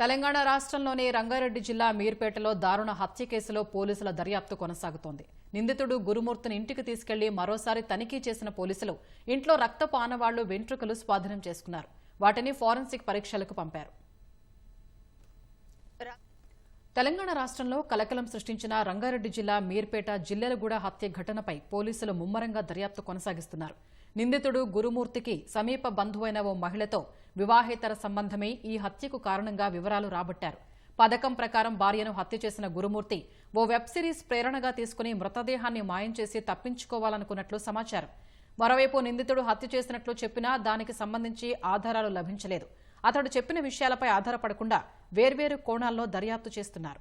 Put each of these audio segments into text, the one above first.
తెలంగాణ రాష్ట్రంలోని రంగారెడ్డి జిల్లా మీర్పేటలో దారుణ హత్య కేసులో పోలీసుల దర్యాప్తు కొనసాగుతోంది. నిందితుడు గురుమూర్తిని ఇంటికి తీసుకెళ్ళి మరోసారి తనిఖీ చేసిన పోలీసులు ఇంట్లో రక్తపు ఆనవాళ్ళు వెంట్రుకలు స్వాధీనం చేసుకున్నారు. వాటిని ఫోరెన్సిక్ పరీక్షలకు పంపారు. తెలంగాణ రాష్ట్రంలో కలకలం సృష్టించిన రంగారెడ్డి జిల్లా మీర్పేట జిల్లెలగూడ హత్య ఘటనపై పోలీసులు ముమ్మరంగా దర్యాప్తు కొనసాగిస్తున్నారు. నిందితుడు గురుమూర్తికి సమీప బంధువైన ఓ మహిళతో వివాహేతర సంబంధమే ఈ హత్యకు కారణంగా వివరాలు రాబట్టారు. పథకం ప్రకారం భార్యను హత్య చేసిన గురుమూర్తి ఓ వెబ్ సిరీస్ ప్రేరణగా తీసుకుని మృతదేహాన్ని మాయం చేసి తప్పించుకోవాలనుకున్నట్లు సమాచారం. మరోవైపు నిందితుడు హత్య చేసినట్లు చెప్పినా దానికి సంబంధించి ఆధారాలు లభించలేదు. అతడు చెప్పిన విషయాలపై ఆధారపడకుండా వేర్వేరు కోణాల్లో దర్యాప్తు చేస్తున్నారు.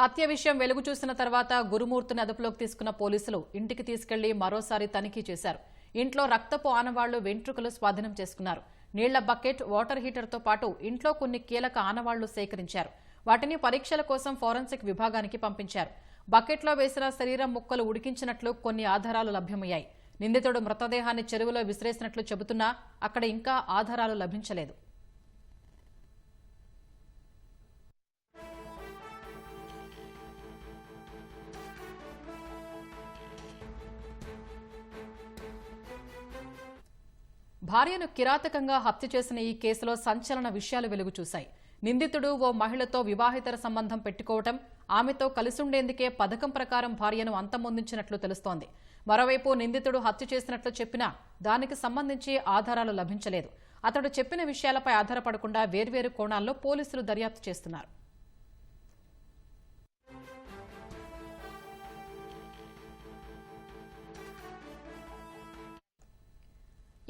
హత్య విషయం వెలుగు చూసిన తర్వాత గురుమూర్తిని అదుపులోకి తీసుకున్న పోలీసులు ఇంటికి తీసుకెళ్ళి మరోసారి తనిఖీ చేశారు. ఇంట్లో రక్తపు ఆనవాళ్ళు వెంట్రుకలు స్వాధీనం చేసుకున్నారు. నీళ్ళ బకెట్ వాటర్ హీటర్తో పాటు ఇంట్లో కొన్ని కీలక ఆనవాళ్ళు సేకరించారు. వాటిని పరీక్షల కోసం ఫోరెన్సిక్ విభాగానికి పంపించారు. బకెట్లో వేసిన శరీరం ముక్కలు ఉడికించినట్లు కొన్ని ఆధారాలు లభ్యమయ్యాయి. నిందితుడు మృతదేహాన్ని చెరువులో విసిరేసినట్లు చెబుతున్నా అక్కడ ఇంకా ఆధారాలు లభించలేదు. భార్యను కిరాతకంగా హత్య చేసిన ఈ కేసులో సంచలన విషయాలు వెలుగు చూశాయి. నిందితుడు ఓ మహిళతో వివాహితర సంబంధం పెట్టుకోవటం ఆమెతో కలిసుండేందుకే పథకం ప్రకారం భార్యను అంతమొందించినట్లు తెలుస్తోంది. మరోవైపు నిందితుడు హత్య చేసినట్లు చెప్పినా దానికి సంబంధించి ఆధారాలు లభించలేదు. అతడు చెప్పిన విషయాలపై ఆధారపడకుండా వేర్వేరు కోణాల్లో పోలీసులు దర్యాప్తు చేస్తున్నారు.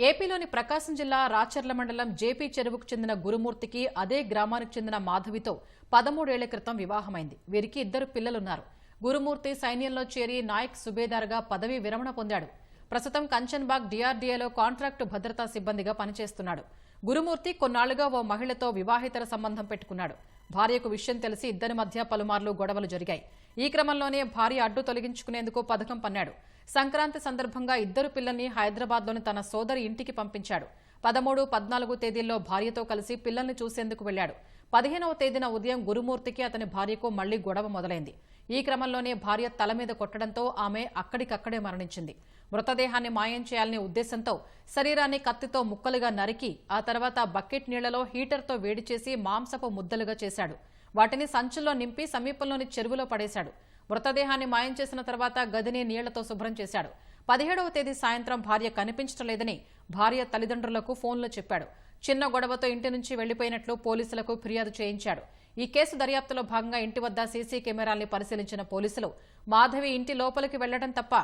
ఏపీలోని ప్రకాశం జిల్లా రాచర్ల మండలం జేపీ చెరువుకు చెందిన గురుమూర్తికి అదే గ్రామానికి చెందిన మాధవితో పదమూడేళ్ళ క్రితం వివాహమైంది. వీరికి ఇద్దరు పిల్లలున్నారు. గురుమూర్తి సైన్యంలో చేరి నాయక్ సుబేదార్గా పదవీ విరమణ పొందాడు. ప్రస్తుతం కంచన్బాగ్ డిఆర్డీఏలో కాంట్రాక్టు భద్రతా సిబ్బందిగా పనిచేస్తున్నాడు. గురుమూర్తి కొన్నాళ్ళుగా ఓ మహిళతో వివాహేతర సంబంధం పెట్టుకున్నాడు. భార్యకు విషయం తెలిసి ఇద్దరి మధ్య పలుమార్లు గొడవలు జరిగాయి. ఈ క్రమంలోనే భార్య అడ్డు తొలగించుకునేందుకు పథకం పన్నాడు. సంక్రాంతి సందర్భంగా ఇద్దరు పిల్లల్ని హైదరాబాద్లోని తన సోదరి ఇంటికి పంపించాడు. పదమూడు పద్నాలుగు తేదీల్లో భార్యతో కలిసి పిల్లల్ని చూసేందుకు వెళ్ళాడు పదిహేనవ తేదీన ఉదయం గురుమూర్తికి అతని భార్యకు మళ్ళీ గొడవ మొదలైంది. ఈ క్రమంలోనే భార్య తల మీద కొట్టడంతో ఆమె అక్కడికక్కడే మరణించింది. మృతదేహాన్ని మాయం చేయాలనే ఉద్దేశంతో శరీరాన్ని కత్తితో ముక్కలుగా నరికి ఆ తర్వాత బకెట్ నీళ్ళలో హీటర్తో వేడి చేసి మాంసపు ముద్దలుగా చేశాడు. వాటిని సంచుల్లో నింపి సమీపంలోని చెరువులో పడేశాడు. మృతదేహాన్ని మాయం చేసిన తర్వాత గదిని నీళ్ళతో శుభ్రం చేశాడు. పదిహేడవ తేదీ సాయంత్రం భార్య కనిపించడం లేదని భార్య తల్లిదండ్రులకు ఫోన్లో చెప్పాడు. చిన్న గొడవతో ఇంటి నుంచి వెళ్ళిపోయినట్లు పోలీసులకు ఫిర్యాదు చేయించాడు. ఈ కేసు దర్యాప్తులో భాగంగా ఇంటి వద్ద సీసీ కెమెరాల్ని పరిశీలించిన పోలీసులు మాధవి ఇంటి లోపలికి వెళ్ళడం తప్ప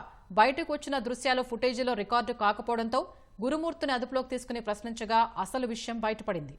బయటకు వచ్చిన దృశ్యాలు ఫుటేజీలో రికార్డు కాకపోవడంతో గురుమూర్తిని అదుపులోకి తీసుకుని ప్రశ్నించగా అసలు విషయం బయటపడింది.